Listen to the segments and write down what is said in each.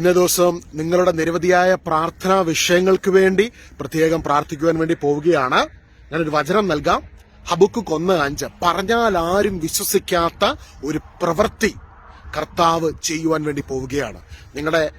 ഇന്നേ ദിവസം നിങ്ങളുടെ നിരവധിയായ പ്രാർത്ഥനാ വിഷയങ്ങൾക്ക് വേണ്ടി പ്രത്യേകം പ്രാർത്ഥിക്കുവാൻ വേണ്ടി പോവുകയാണ്. ഞാനൊരു വചനം നൽകാം. ഹബുക്ക് കൊന്ന് അഞ്ച്. പറഞ്ഞാൽ ആരും വിശ്വസിക്കാത്ത ഒരു പ്രവൃത്തി കർത്താവ് ചെയ്യുവാൻ വേണ്ടി പോവുകയാണ്. നിങ്ങളുടെ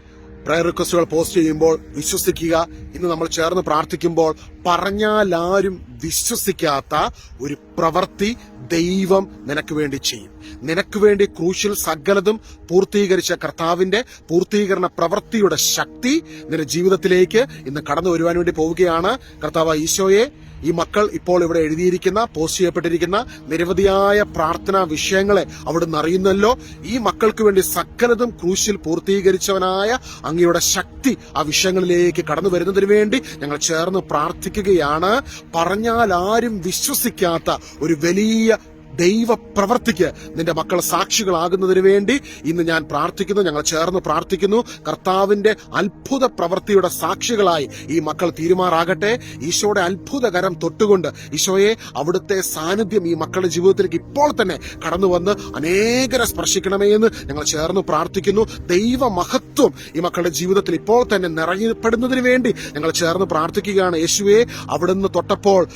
പ്രയർ റിക്വസ്റ്റുകൾ പോസ്റ്റ് ചെയ്യുമ്പോൾ വിശ്വസിക്കുക. ഇന്ന് നമ്മൾ ചേർന്ന് പ്രാർത്ഥിക്കുമ്പോൾ പറഞ്ഞാൽ ആരും വിശ്വസിക്കാത്ത ഒരു പ്രവൃത്തി ദൈവം നിനക്ക് വേണ്ടി ചെയ്യും. നിനക്ക് വേണ്ടി ക്രൂശിൽ സകലതും പൂർത്തീകരിച്ച കർത്താവിന്റെ പൂർത്തീകരണ പ്രവൃത്തിയുടെ ശക്തി നിന്റെ ജീവിതത്തിലേക്ക് ഇന്ന് കടന്നു വരുവാൻ വേണ്ടി പോവുകയാണ്. കർത്താവ് ഈശോയെ ഈ മക്കൾ ഇപ്പോൾ ഇവിടെ എഴുതിയിരിക്കുന്ന പോസ്റ്റ് ചെയ്യപ്പെട്ടിരിക്കുന്ന നിരവധിയായ പ്രാർത്ഥനാ വിഷയങ്ങളെ അവിടുന്ന് അറിയുന്നല്ലോ. ഈ മക്കൾക്ക് വേണ്ടി സകലതും ക്രൂശിൽ പൂർത്തീകരിച്ചവനായ അങ്ങയുടെ ശക്തി ആ വിഷയങ്ങളിലേക്ക് കടന്നു വരുന്നതിന് വേണ്ടി ഞങ്ങൾ ചേർന്ന് പ്രാർത്ഥിക്കുകയാണ്. പറഞ്ഞാൽ ആരും വിശ്വസിക്കാത്ത ഒരു വലിയ ദൈവ പ്രവർത്തിക്ക് നിന്റെ മക്കൾ സാക്ഷികളാകുന്നതിന് വേണ്ടി ഇന്ന് ഞാൻ പ്രാർത്ഥിക്കുന്നു ഞങ്ങൾ ചേർന്ന് പ്രാർത്ഥിക്കുന്നു. കർത്താവിന്റെ അത്ഭുത പ്രവൃത്തിയുടെ സാക്ഷികളായി ഈ മക്കൾ തീരുമാറാകട്ടെ. ഈശോയുടെ അത്ഭുതകരം തൊട്ടുകൊണ്ട് ഈശോയെ അവിടുത്തെ സാന്നിധ്യം ഈ മക്കളുടെ ജീവിതത്തിലേക്ക് ഇപ്പോൾ തന്നെ കടന്നു വന്ന് അനേകരെ സ്പർശിക്കണമേ എന്ന് ഞങ്ങൾ ചേർന്ന് പ്രാർത്ഥിക്കുന്നു. ദൈവ മഹത്വം ഈ മക്കളുടെ ജീവിതത്തിൽ ഇപ്പോൾ തന്നെ നിറയപ്പെടുന്നതിന് വേണ്ടി ഞങ്ങൾ ചേർന്ന് പ്രാർത്ഥിക്കുകയാണ്. യേശുവെ അവിടുന്ന് തൊട്ടപ്പോൾ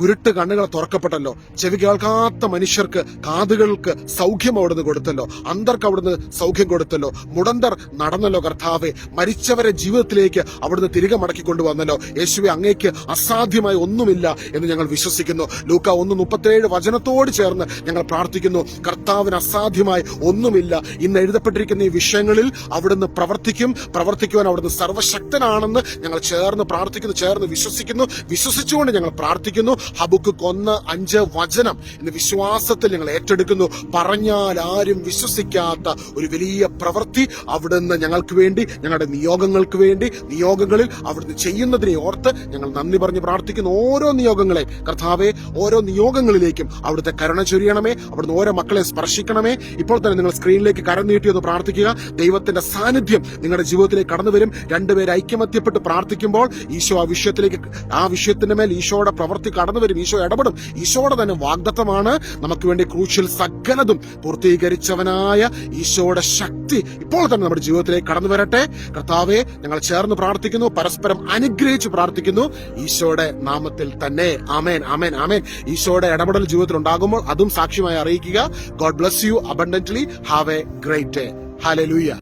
കുരുട്ട് കണ്ണുകൾ തുറക്കപ്പെട്ടല്ലോ. ചെവി കേൾക്കാത്ത മനുഷ്യർക്ക് കാതുകൾക്ക് സൗഖ്യം അവിടുന്ന് കൊടുത്തല്ലോ. അന്തർക്ക് അവിടുന്ന് സൗഖ്യം കൊടുത്തല്ലോ. മുടന്തർ നടന്നല്ലോ കർത്താവെ. മരിച്ചവരെ ജീവിതത്തിലേക്ക് അവിടുന്ന് തിരികെ മടക്കി കൊണ്ടുവന്നല്ലോ. യേശുവെ അങ്ങേക്ക് അസാധ്യമായി ഒന്നുമില്ല എന്ന് ഞങ്ങൾ വിശ്വസിക്കുന്നു. ലൂക്ക ഒന്ന് മുപ്പത്തേഴ് വചനത്തോട് ചേർന്ന് ഞങ്ങൾ പ്രാർത്ഥിക്കുന്നു. കർത്താവിന് അസാധ്യമായി ഒന്നുമില്ല. ഇന്ന് എഴുതപ്പെട്ടിരിക്കുന്ന ഈ വിഷയങ്ങളിൽ അവിടുന്ന് പ്രവർത്തിക്കും. പ്രവർത്തിക്കുവാൻ അവിടുന്ന് സർവശക്തനാണെന്ന് ഞങ്ങൾ ചേർന്ന് പ്രാർത്ഥിക്കുന്നു ചേർന്ന് വിശ്വസിക്കുന്നു. വിശ്വസിച്ചുകൊണ്ട് ഞങ്ങൾ പ്രാർത്ഥിക്കുന്നു. ഹബുക്ക് കൊന്ന് അഞ്ച് വചനം എന്ന് വിശ്വാസത്തിൽ ഞങ്ങൾ ഏറ്റെടുക്കുന്നു. പറഞ്ഞാൽ ആരും വിശ്വസിക്കാത്ത ഒരു വലിയ പ്രവൃത്തി അവിടുന്ന് ഞങ്ങൾക്ക് വേണ്ടി ഞങ്ങളുടെ നിയോഗങ്ങൾക്ക് വേണ്ടി നിയോഗങ്ങളിൽ അവിടുന്ന് ചെയ്യുന്നതിനെ ഓർത്ത് ഞങ്ങൾ നന്ദി പറഞ്ഞ് പ്രാർത്ഥിക്കുന്ന ഓരോ നിയോഗങ്ങളെ കർത്താവെ ഓരോ നിയോഗങ്ങളിലേക്കും അവിടുത്തെ കരുണ ചൊരിയണമേ അവിടുന്ന് ഓരോ മക്കളെ സ്പർശിക്കണമേ. ഇപ്പോൾ തന്നെ നിങ്ങൾ സ്ക്രീനിലേക്ക് കരം നീട്ടിയെന്ന് പ്രാർത്ഥിക്കുക. ദൈവത്തിന്റെ സാന്നിധ്യം നിങ്ങളുടെ ജീവിതത്തിലേക്ക് കടന്നു വരും. രണ്ടുപേർ ഐക്യമത്യപ്പെട്ട് പ്രാർത്ഥിക്കുമ്പോൾ ഈശോ ആ വിഷയത്തിലേക്ക് ആ വിഷയത്തിന്റെ മേൽ ഈശോയുടെ പ്രവൃത്തി കടന്നു വരും ഈശോ ഇടപെടും. ഈശോയുടെ തന്നെ വാഗ്ദത്തമാണ്. നമുക്ക് വേണ്ടി ക്രൂശിൽ സകലതും പൂർത്തീകരിച്ചവനായ ഈശോയുടെ ശക്തി ഇപ്പോൾ തന്നെ നമ്മുടെ ജീവിതത്തിലേക്ക് കടന്നു വരട്ടെ. കർത്താവെ ഞങ്ങൾ ചേർന്ന് പ്രാർത്ഥിക്കുന്നു പരസ്പരം അനുഗ്രഹിച്ച് പ്രാർത്ഥിക്കുന്നു. ഈശോയുടെ നാമത്തിൽ തന്നെ. ആമേൻ ആമേൻ ആമേൻ. ഈശോയുടെ ഇടപെടൽ ജീവിതത്തിൽ ഉണ്ടാകുമ്പോൾ അതും സാക്ഷ്യമായി അറിയിക്കുക. God bless you abundantly have a great day hallelujah